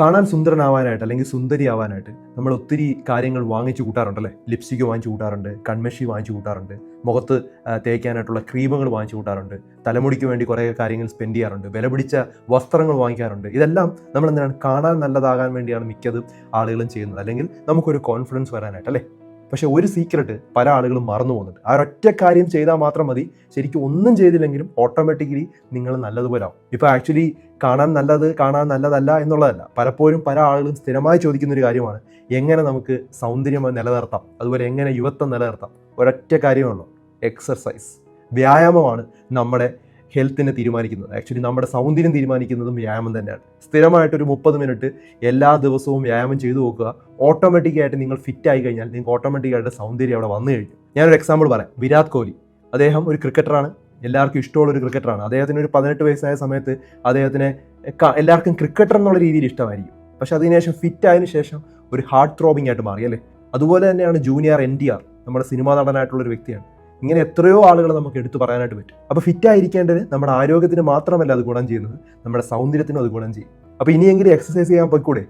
കാണാൻ സുന്ദരനാവാനായിട്ട് അല്ലെങ്കിൽ സുന്ദരിയാവാനായിട്ട് നമ്മൾ ഒത്തിരി കാര്യങ്ങൾ വാങ്ങിച്ചു കൂട്ടാറുണ്ടല്ലേ ലിപ്സ്റ്റിക് വാങ്ങിച്ചു കൂട്ടാറുണ്ട് കൺമഷി വാങ്ങിച്ചു കൂട്ടാറുണ്ട് മുഖത്ത് തേക്കാനായിട്ടുള്ള ക്രീമുകൾ വാങ്ങിച്ചു കൂട്ടാറുണ്ട് തലമുടിക്ക് വേണ്ടി കുറേ കാര്യങ്ങൾ സ്പെൻഡ് ചെയ്യാറുണ്ട് വില പിടിച്ച വസ്ത്രങ്ങൾ വാങ്ങിക്കാറുണ്ട്. ഇതെല്ലാം നമ്മൾ എന്താണ് കാണാൻ നല്ലതാകാൻ വേണ്ടിയാണ് മിക്കതും ആളുകളും ചെയ്യുന്നത്. അല്ലെങ്കിൽ നമുക്കൊരു കോൺഫിഡൻസ് വരാനായിട്ട് അല്ലേ? പക്ഷെ ഒരു സീക്രട്ട് പല ആളുകളും മറന്നു പോകുന്നുണ്ട്. ആ ഒറ്റ കാര്യം ചെയ്താൽ മാത്രം മതി. ശരിക്കും ഒന്നും ചെയ്തില്ലെങ്കിലും ഓട്ടോമാറ്റിക്കലി നിങ്ങൾ നല്ലതുപോലെ ആവും. ഇപ്പോൾ ആക്ച്വലി കാണാൻ നല്ലത് കാണാൻ നല്ലതല്ല എന്നുള്ളതല്ല. പലപ്പോഴും പല ആളുകളും സ്ഥിരമായി ചോദിക്കുന്ന ഒരു കാര്യമാണ്. എങ്ങനെ നമുക്ക് സൗന്ദര്യം നിലനിർത്താം? അതുപോലെ എങ്ങനെ യുവത്വം നിലനിർത്താം? ഒരൊറ്റ കാര്യമുള്ളൂ എക്സർസൈസ് വ്യായാമമാണ് നമ്മുടെ ഹെൽത്തിനെ തീരുമാനിക്കുന്നത്. ആക്ച്വലി നമ്മുടെ സൗന്ദര്യം തീരുമാനിക്കുന്നതും വ്യായാമം തന്നെയാണ്. സ്ഥിരമായിട്ടൊരു മുപ്പത് മിനിറ്റ് എല്ലാ ദിവസവും വ്യായാമം ചെയ്തു നോക്കുക. ഓട്ടോമാറ്റിക്കായിട്ട് നിങ്ങൾ ഫിറ്റ് ആയി കഴിഞ്ഞാൽ നിങ്ങൾക്ക് ഓട്ടോമാറ്റിക്കായിട്ട് സൗന്ദര്യം അവിടെ വന്നു കഴിഞ്ഞു. ഞാനൊരു എക്സാമ്പിൾ പറയാം. വിരാട് കോഹ്ലി അദ്ദേഹം ഒരു ക്രിക്കറ്ററാണ് എല്ലാവർക്കും ഇഷ്ടമുള്ള ഒരു ക്രിക്കറ്ററാണ് അദ്ദേഹത്തിന് ഒരു പതിനെട്ട് വയസ്സായ സമയത്ത് അദ്ദേഹത്തിനെ എല്ലാവർക്കും ക്രിക്കറ്റർ എന്നുള്ള രീതിയിൽ ഇഷ്ടമായിരിക്കും. പക്ഷെ അതിനുശേഷം ഫിറ്റ് ആയതിനു ശേഷം ഒരു ഹാർട്ട് ത്രോബിംഗ് ആയിട്ട് മാറി അല്ലേ? അതുപോലെ തന്നെയാണ് ജൂനിയർ എൻ ടി ആർ നമ്മുടെ സിനിമാ നടനായിട്ടുള്ള ഒരു വ്യക്തിയാണ്. ഇങ്ങനെ എത്രയോ ആളുകൾ നമുക്ക് എടുത്തു പറയാനായിട്ട് പറ്റും. അപ്പോൾ ഫിറ്റ് ആയിരിക്കേണ്ടത് നമ്മുടെ ആരോഗ്യത്തിന് മാത്രമല്ല അത് ഗുണം ചെയ്യുന്നത് നമ്മുടെ സൗന്ദര്യത്തിനും അത് ഗുണം ചെയ്യും. അപ്പോൾ ഇനിയെങ്കിലും എക്സസൈസ് ചെയ്യാൻ പോയിക്കൂടെ?